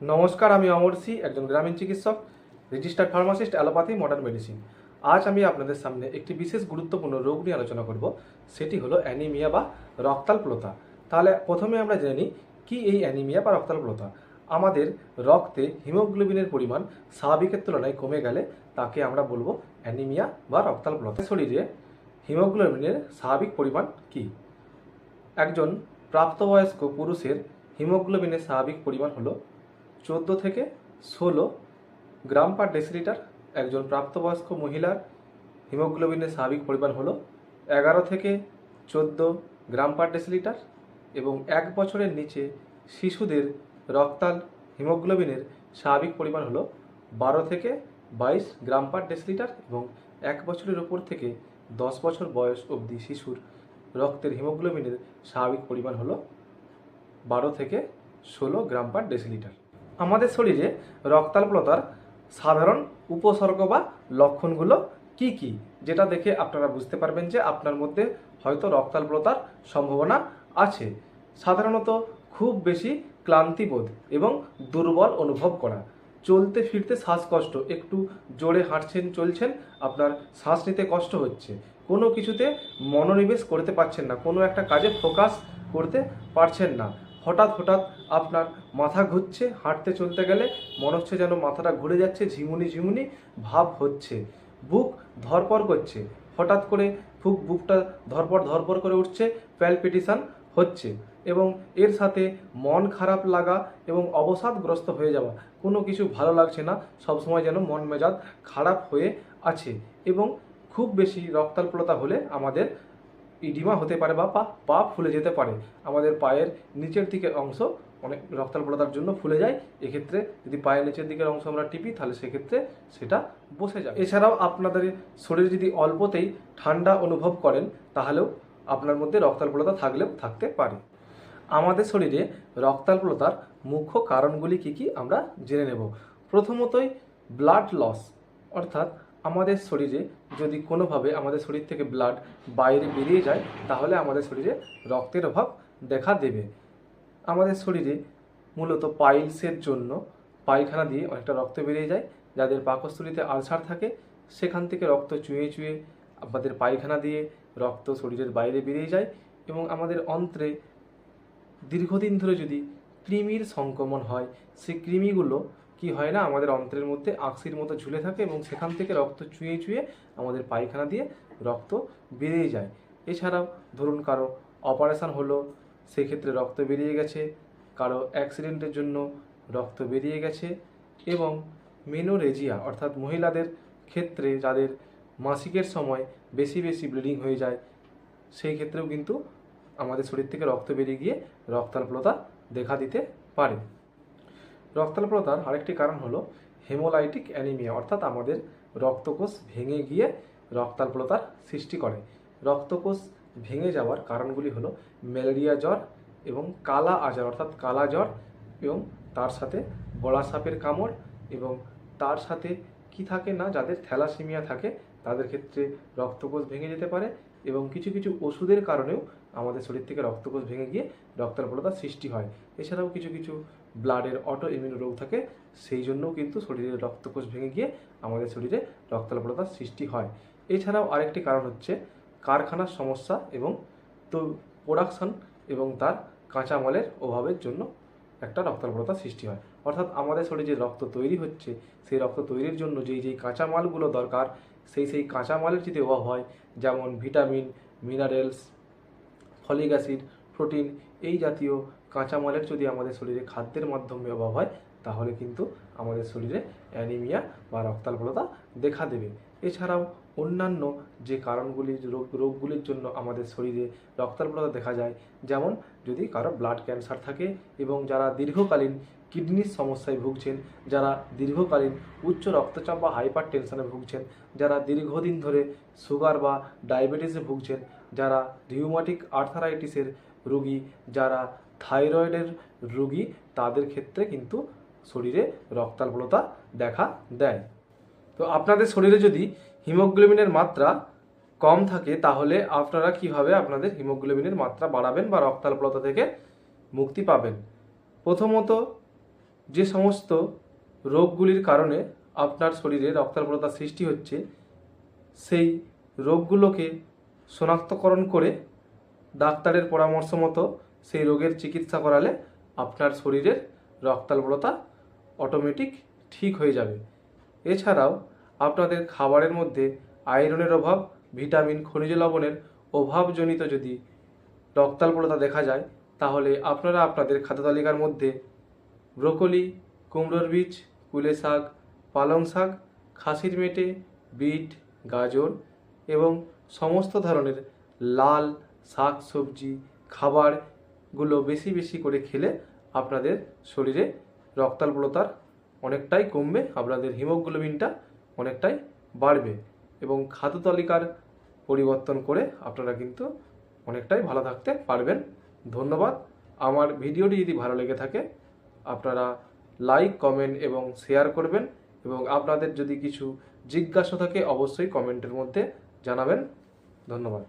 নমস্কার, আমি অমর সি, একজন গ্রামীণ চিকিৎসক registered pharmacist allopathy modern medicine আজ আমি আপনাদের সামনে একটি বিশেষ গুরুত্বপূর্ণ রোগ নিয়ে আলোচনা করব, সেটি হলো অ্যানিমিয়া বা রক্তাল্পলতা তাহলে প্রথমে আমরা জেনে নিই, কি এই অ্যানিমিয়া বা রক্তাল্পলতা আমাদের রক্তে হিমোগ্লোবিনের পরিমাণ স্বাভাবিকের তুলনায় কমে গেলে তাকে আমরা বলব অ্যানিমিয়া বা রক্তাল্পলতা শরীরে হিমোগ্লোবিনের স্বাভাবিক পরিমাণ কী? একজন প্রাপ্তবয়স্ক পুরুষের হিমোগ্লোবিনের স্বাভাবিক পরিমাণ হলো চোদ্দ থেকে ষোলো গ্রাম পার ডেসিলিটার একজন প্রাপ্তবয়স্ক মহিলার হিমোগ্লোবিনের স্বাভাবিক পরিমাণ হলো এগারো থেকে চোদ্দ গ্রাম পার ডেসিলিটার এবং এক বছরের নিচে শিশুদের রক্তাল হিমোগ্লোবিনের স্বাভাবিক পরিমাণ হলো বারো থেকে বাইশ গ্রাম পার ডেসিলিটার এবং এক বছরের ওপর থেকে দশ বছর বয়স অবধি শিশুর রক্তের হিমোগ্লোবিনের স্বাভাবিক পরিমাণ হলো বারো থেকে ষোলো গ্রাম পার ডেসিলিটার। আমাদের শরীরে রক্তাল্পলতার সাধারণ উপসর্গ বা লক্ষণগুলো কি কি? যেটা দেখে আপনারা বুঝতে পারবেন যে আপনার মধ্যে হয়তো রক্তাল্পলতার সম্ভাবনা আছে। সাধারণত খুব বেশি ক্লান্তিবোধ এবং দুর্বল অনুভব করা। চলতে ফিরতে শ্বাসকষ্ট, একটু জোরে হাঁটছেন, চলছেন, আপনার শ্বাস নিতে কষ্ট হচ্ছে। কোনো কিছুতে মনোনিবেশ করতে পারছেন না, কোনো একটা কাজে ফোকাস করতে পারছেন না। হঠাৎ হঠাৎ আপনার মাথা ঘুরছে, হাঁটতে চলতে গেলে মনে হচ্ছে যেন মাথাটা ঘুরে যাচ্ছে, ঝিমুনি ঝিমুনি ভাব হচ্ছে। বুক ধরপর করছে, হঠাৎ করে ফুক বুকটা ধরপর ধরপর করে উঠছে, প্যালপিটিশন হচ্ছে এবং এর সাথে মন খারাপ লাগা এবং অবসাদগ্রস্ত হয়ে যাওয়া, কোনো কিছু ভালো লাগছে না, সবসময় যেন মন মেজাজ খারাপ হয়ে আছে এবং খুব বেশি রক্তাল্পলতা হলে আমাদের ইডিমা হতে পারে বা পা পা ফুলে যেতে পারে। আমাদের পায়ের নিচের দিকের অংশ অনেক রক্তাল্পলতার জন্য ফুলে যায়। এক্ষেত্রে যদি পায়ের নিচের দিকের অংশ আমরা টিপি, তাহলে সেক্ষেত্রে সেটা বসে যায়। এছাড়াও আপনাদের শরীর যদি অল্পতেই ঠান্ডা অনুভব করেন, তাহলেও আপনার মধ্যে রক্তাল্পলতা থাকলেও থাকতে পারে। আমাদের শরীরে রক্তাল্পলতার মুখ্য কারণগুলি কি কি আমরা জেনে নেব। প্রথমতই ব্লাড লস অর্থাৎ আমাদের শরীরে যদি কোনোভাবে আমাদের শরীর থেকে ব্লাড বাইরে বেরিয়ে যায়, তাহলে আমাদের শরীরে রক্তের অভাব দেখা দেবে। আমাদের শরীরে মূলত পাইলসের জন্য পায়খানা দিয়ে অনেকটা রক্ত বেরিয়ে যায়, যাদের পাকস্থলীতে আলসার থাকে, সেখান থেকে রক্ত চুয়ে চুয়ে আমাদের পায়খানা দিয়ে রক্ত শরীরের বাইরে বেরিয়ে যায় এবং আমাদের অন্ত্রে দীর্ঘদিন ধরে যদি কৃমির সংক্রমণ হয়, সেই কৃমিগুলো কি হয় না, আমাদের অন্ত্রের মধ্যে আকসির মতো ঝুলে থাকে এবং সেখান থেকে রক্ত চুয়ে চুয়ে আমাদের পায়খানা দিয়ে রক্ত বেরিয়ে যায়। এছাড়াও ধরুন কারও অপারেশন হলো, সেক্ষেত্রে রক্ত বেরিয়ে গেছে, কারও অ্যাক্সিডেন্টের জন্য রক্ত বেরিয়ে গেছে এবং মেনোরেজিয়া অর্থাৎ মহিলাদের ক্ষেত্রে যাদের মাসিকের সময় বেশি বেশি ব্লিডিং হয়ে যায়, সেই ক্ষেত্রেও কিন্তু আমাদের শরীর থেকে রক্ত বেরিয়ে গিয়ে রক্তাল্পলতা দেখা দিতে পারে। রক্তাল্পলতার আরেকটি কারণ হলো হেমোলাইটিক অ্যানিমিয়া, অর্থাৎ আমাদের রক্তকোষ ভেঙে গিয়ে রক্তাল্পলতার সৃষ্টি করে। রক্তকোষ ভেঙে যাওয়ার কারণগুলি হলো ম্যালেরিয়া জ্বর এবং কালা আজার, অর্থাৎ কালা জ্বর এবং তার সাথে গলা সাপের কামড় এবং তার সাথে কি থাকে না, যাদের থ্যালাসেমিয়া থাকে, তাদের ক্ষেত্রে রক্তকোষ ভেঙে যেতে পারে এবং কিছু কিছু ওষুধের কারণেও আমাদের শরীর থেকে রক্তকোষ ভেঙে গিয়ে রক্তাল্পলতার সৃষ্টি হয়। এছাড়াও কিছু কিছু ব্লাডের অটো ইমিউন রোগ থাকে, সেই জন্যও কিন্তু শরীরের রক্তকোষ ভেঙে গিয়ে আমাদের শরীরে রক্তাল্পলতার সৃষ্টি হয়। এছাড়াও আরেকটি কারণ হচ্ছে কারখানার সমস্যা এবং তো প্রোডাকশন এবং তার কাঁচামালের অভাবের জন্য একটা রক্তাল্পলতার সৃষ্টি হয়। অর্থাৎ আমাদের শরীরে যে রক্ত তৈরি হচ্ছে, সেই রক্ত তৈরির জন্য যেই যেই কাঁচামালগুলো দরকার, সেই সেই কাঁচামালের যদি অভাব হয়, যেমন vitamin minerals folic acid protein এই জাতীয় কাঁচামালের যদি আমাদের শরীরে খাদ্যের মাধ্যমে অভাব হয়, তাহলে কিন্তু আমাদের শরীরে অ্যানিমিয়া বা রক্তাল্পলতা দেখা দেবে। এছাড়াও অন্যান্য যে কারণগুলি, রোগ, রোগগুলির জন্য আমাদের শরীরে রক্তাল্পলতা দেখা যায়, যেমন যদি কারও ব্লাড ক্যান্সার থাকে এবং যারা দীর্ঘকালীন কিডনির সমস্যায় ভুগছেন, যারা দীর্ঘকালীন উচ্চ রক্তচাপ বা হাইপার টেনশনে ভুগছেন, যারা দীর্ঘদিন ধরে সুগার বা ডায়াবেটিসে ভুগছেন, যারা রিউমাটিক আর্থারাইটিসের রোগী, যারা থাইরয়েডের রোগী, তাদের ক্ষেত্রে কিন্তু শরীরে রক্তাল্পলতা দেখা দেয়। তো আপনাদের শরীরে যদি হিমোগ্লোবিনের মাত্রা কম থাকে, তাহলে আপনারা কীভাবে আপনাদের হিমোগ্লোবিনের মাত্রা বাড়াবেন বা রক্তাল্পলতা থেকে মুক্তি পাবেন? প্রথমত, যে সমস্ত রোগগুলির কারণে আপনার শরীরে রক্তাল্পতা সৃষ্টি হচ্ছে, সেই রোগগুলোকে শনাক্তকরণ করে ডাক্তারের পরামর্শ মতো সেই রোগের চিকিৎসা করালে আপনার শরীরের রক্তাল্পতা অটোমেটিক ঠিক হয়ে যাবে। এছাড়াও আপনাদের খাবারের মধ্যে আয়রনের অভাব ভিটামিন খনিজ লবণের অভাবজনিত যদি রক্তাল্পতা দেখা যায়, তাহলে আপনারা আপনাদের খাদ্য তালিকার মধ্যে ব্রোকলি, কুমড়োর বীজ, কুলে শাক, পালং শাক, খাসির মেটে, বিট, গাজর এবং সমস্ত ধরনের লাল শাক, সবজি, খাবারগুলো বেশি বেশি করে খেলে আপনাদের শরীরে রক্তাল্পতার অনেকটাই কমবে, আপনাদের হিমোগ্লোবিনটা অনেকটাই বাড়বে এবং খাদ্য তালিকার পরিবর্তন করে আপনারা কিন্তু অনেকটাই ভালো থাকতে পারবেন। ধন্যবাদ। আমার ভিডিওটি যদি ভালো লেগে থাকে, আপনারা লাইক, কমেন্ট এবং শেয়ার করবেন এবং আপনাদের যদি কিছু জিজ্ঞাসা থাকে, অবশ্যই কমেন্টের মধ্যে জানাবেন। ধন্যবাদ।